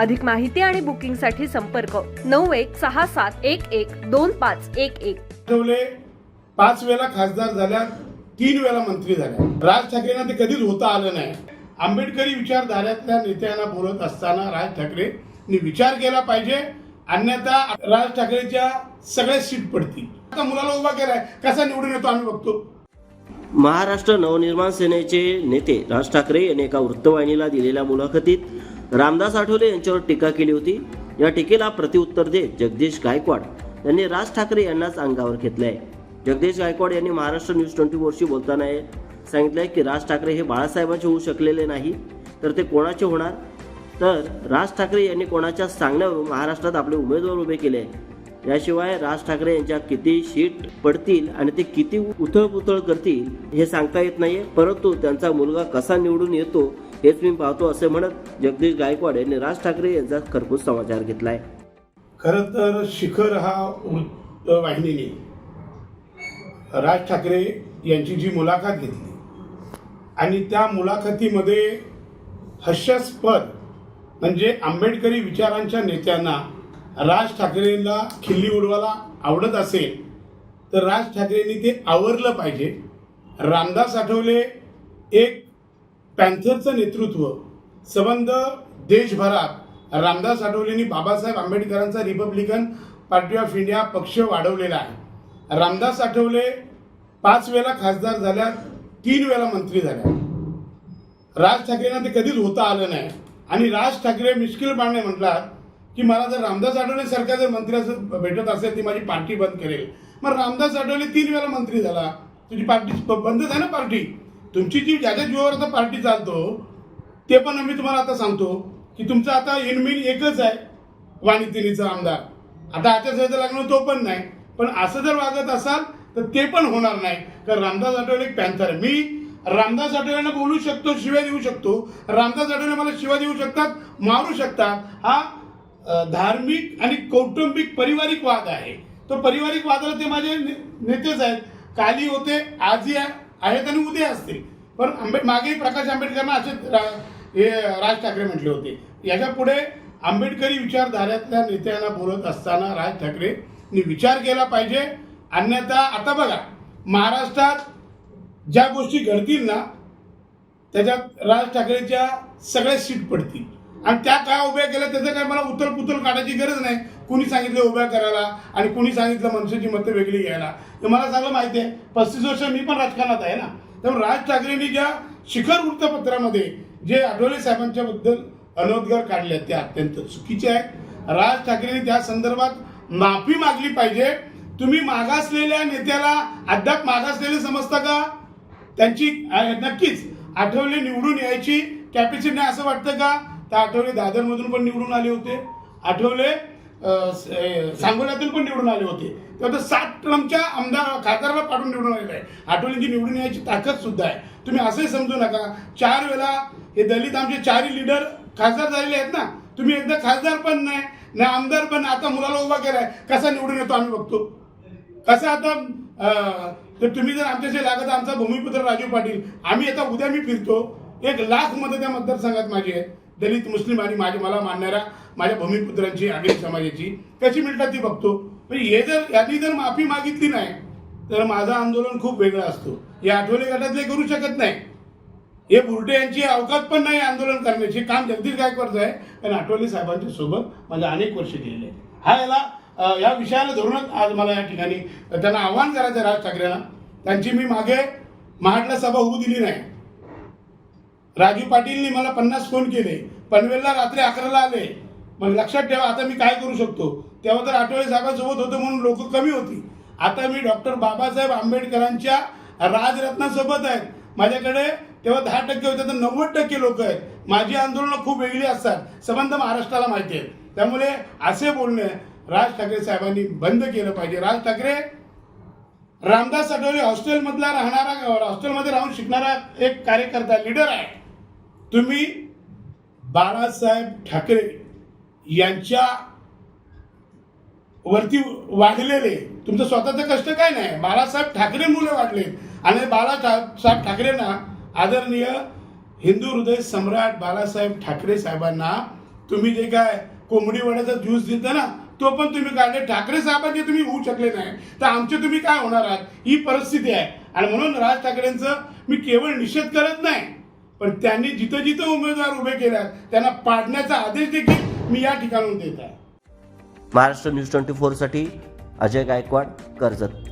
अधिक माहिती आणि बुकिंगसाठी संपर्क नऊ एक सहा सात एक एक दोन पाच एक एक. आठवले पाच वेळा खासदार झाल्या तीन वेळा मंत्री झाल्या. राज ठाकरेंना ते कधीच होता आलं नाही. आंबेडकरी विचारधाऱ्यातल्या नेत्यांना बोलत असताना राज ठाकरेंनी विचार केला पाहिजे अन्यथा राज ठाकरेच्या सगळ्या सीट पडतील. आता मुलाला उभा केलाय कसा निवडून येतो आम्ही बघतो. महाराष्ट्र नवनिर्माण सेनेचे नेते राज ठाकरे यांनी एका वृत्तवाहिनीला दिलेल्या मुलाखतीत रामदास आठवले यांच्यावर टीका केली होती. या टीकेला प्रतिउत्तर देत जगदीश गायकवाड यांनी राज ठाकरे यांनाच अंगावर घेतलंय. जगदीश गायकवाड यांनी महाराष्ट्र न्यूज ट्वेंटी फोरशी बोलताना सांगितलं सांगितलंय की राज ठाकरे हे बाळासाहेबांचे होऊ शकलेले नाही तर ते कोणाचे होणार? तर राज ठाकरे यांनी कोणाच्या सांगण्यावरून महाराष्ट्रात आपले उमेदवार उभे केले? याशिवाय राज ठाकरे यांच्या किती शीट पडतील आणि ते किती उथळपुथळ करतील हे सांगता येत नाहीये परंतु त्यांचा मुलगा कसा निवडून येतो हेच मी पाहतो असे म्हणत जगदीश गायकवाड यांनी राज ठाकरे यांचा खरपूस समाचार घेतलाय. खर तर शिखर हा वृत्तवाहिनीने राज ठाकरे यांची जी मुलाखत घेतली आणि त्या मुलाखतीमध्ये हास्यास्पद म्हणजे आंबेडकरी विचारांच्या नेत्यांना राज ठाकरेंना खिल्ली उडवायला आवडत असेल तर राज ठाकरेंनी ते आवरलं पाहिजे. रामदास आठवले एक पॅन्थरचं नेतृत्व संबंध देशभरात रामदास आठवलेंनी बाबासाहेब आंबेडकरांचा रिपब्लिकन पार्टी ऑफ इंडिया पक्ष वाढवलेला आहे. रामदास आठवले पाच वेळा खासदार झाल्या तीन वेळा मंत्री झाल्या. राज ठाकरेंना ते कधीच होता आलं नाही. आणि राज ठाकरे मिश्किल बाणे म्हटलात की मला जर रामदास आठवले सरकार जर मंत्री असं भेटत असेल ती माझी पार्टी बंद करेल. मग रामदास आठवले तीन वेळा मंत्री झाला. तुझी पार्टी बंद बंदच आहे ना पार्टी? तुमची जी ज्याच्या जीवावर आता पार्टी चालतो ते पण आम्ही तुम्हाला आता सांगतो की तुमचं आता इनमिन एकच आहे वाणितिनीचा आमदार. आता आचारसंहिता लागणं तो पण नाही. पण असं जर वागत असाल तर ते पण होणार नाही. कारण रामदास आठवले एक पॅन्थर मी रामदास आठवलेंना बोलू शकतो शिव्या देऊ शकतो. रामदास आठवले मला शिव्या देऊ शकतात मारू शकतात. हा धार्मिक आणि कौटुंबिक पारिवारिक वाद आहे. तो पारिवारिक वादाला ते माझे ने- नेतेच आहेत. काली होते आजही आहे- आहेत आणि उद्या असतील पण आंबे मागेही प्रकाश आंबेडकरांना असे रा- हे राज ठाकरे म्हटले होते. याच्यापुढे आंबेडकरी विचारधाऱ्यातल्या नेत्यांना बोलत असताना राज ठाकरेंनी विचार केला पाहिजे. अन्यथा आता बघा महाराष्ट्रात ज्या गोष्टी घडतील ना त्याच्यात राज ठाकरेच्या सगळ्या सीट पडतील. आणि त्या काय उभ्या केल्या त्याचं काय मला उतल पुतल काढायची गरज नाही. कुणी सांगितलं उभ्या करायला आणि कुणी सांगितलं मनसेची मतं वेगळी घ्यायला. हे मला चांगलं माहिती आहे पस्तीस वर्ष मी पण राजकारणात आहे ना. त्यामुळे राज ठाकरेंनी ज्या शिखर वृत्तपत्रामध्ये जे आठवले साहेबांच्या बद्दल अनोदगार काढले आहेत ते अत्यंत चुकीचे आहेत राज ठाकरेंनी त्या संदर्भात माफी मागली पाहिजे. तुम्ही मागासलेल्या नेत्याला अद्याप मागासलेले समजता का? त्यांची नक्कीच आठवले निवडून यायची कॅपॅसिटी नाही असं वाटतं का? त्या आठवले दादरमधून पण निवडून आले होते. आठवले सांगोल्यातून पण निवडून आले होते. तेव्हा तर सात ट्रम्पच्या आमदार खासदाराला पाठवून निवडून आलेलं आहे. आठवलेंची निवडून यायची ताकद सुद्धा आहे. तुम्ही असंही समजू नका. चार वेळा हे दलित आमचे चारही लीडर खासदार झालेले आहेत ना. तुम्ही एकदा खासदार पण नाही ना आमदार पण आता मुलाला उभा केलाय. कसा निवडून येतो आम्ही बघतो. कसं आता तर तुम्ही जर आमच्याशी लागत आमचा भूमिपुत्र राजू पाटील आम्ही आता उद्या मी फिरतो. एक लाख मतं त्या मतदारसंघात माझी आहेत. दलित मुस्लिम आणि माझे मला मानणाऱ्या माझ्या भूमिपुत्रांची आगरी समाजाची कशी मिळतात ती बघतो. पण हे जर यांनी जर माफी मागितली नाही तर माझं आंदोलन खूप वेगळं असतो. हे आठवले गटातले करू शकत नाही. हे बुरटे यांची अवकात पण नाही आंदोलन करण्याची. काम जगदीश गायकवाडचं आहे. कारण आठवले साहेबांच्या सोबत माझ्या अनेक वर्ष गेलेले हा याला या विषयाला धरूनच आज मला या ठिकाणी त्यांना आव्हान करायचं राज ठाकरेंना. त्यांची मी मागे महाडला सभा होऊ दिली नाही. राजू पाटीलनी मला पन्नास फोन केले. पनवेलला रात्री अकराला आले. मग लक्षात ठेवा आता मी काय करू शकतो? तेव्हा तर आठवले साहेबांसोबत होतो म्हणून लोक कमी होती. आता मी डॉक्टर बाबासाहेब आंबेडकरांच्या राजरत्नासोबत आहेत. माझ्याकडे तेव्हा दहा टक्के होते तर नव्वद टक्के लोक आहेत. माझी आंदोलनं खूप वेगळी असतात. संबंध महाराष्ट्राला माहिती आहेत. त्यामुळे असे बोलणे राज ठाकरे साहेबांनी बंद केलं पाहिजे. राज ठाकरे रामदास आठवले हॉस्टेलमधला राहणारा हॉस्टेलमध्ये राहून शिकणारा एक कार्यकर्ता लीडर आहे. तुम्ही बाळासाहेब ठाकरे यांच्या वरती वाढलेले तुमचं स्वतःचं कष्ट काय नाही? बाळासाहेब ठाकरे मुलं वाढले. आणि बाळासाहेब ठाकरेंना आदरणीय हिंदू हृदय सम्राट बाळासाहेब ठाकरे साहेबांना तुम्ही जे काय कोंबडी वड्याचा ज्यूस देता ना तो पण तुम्ही काढले. ठाकरे साहेबांचे तुम्ही होऊ शकले नाही. तर आमचे तुम्ही काय होणार आहात? ही परिस्थिती आहे. आणि म्हणून राज ठाकरेंचं मी केवळ निषेध करत नाही. पण त्यांनी जिथं जिथं उमेदवार उभे केल्या त्यांना पाडण्याचा आदेश देखील मी या ठिकाणून देत आहे. महाराष्ट्र न्यूज ट्वेंटी फोरसाठी अजय गायकवाड कर्जत.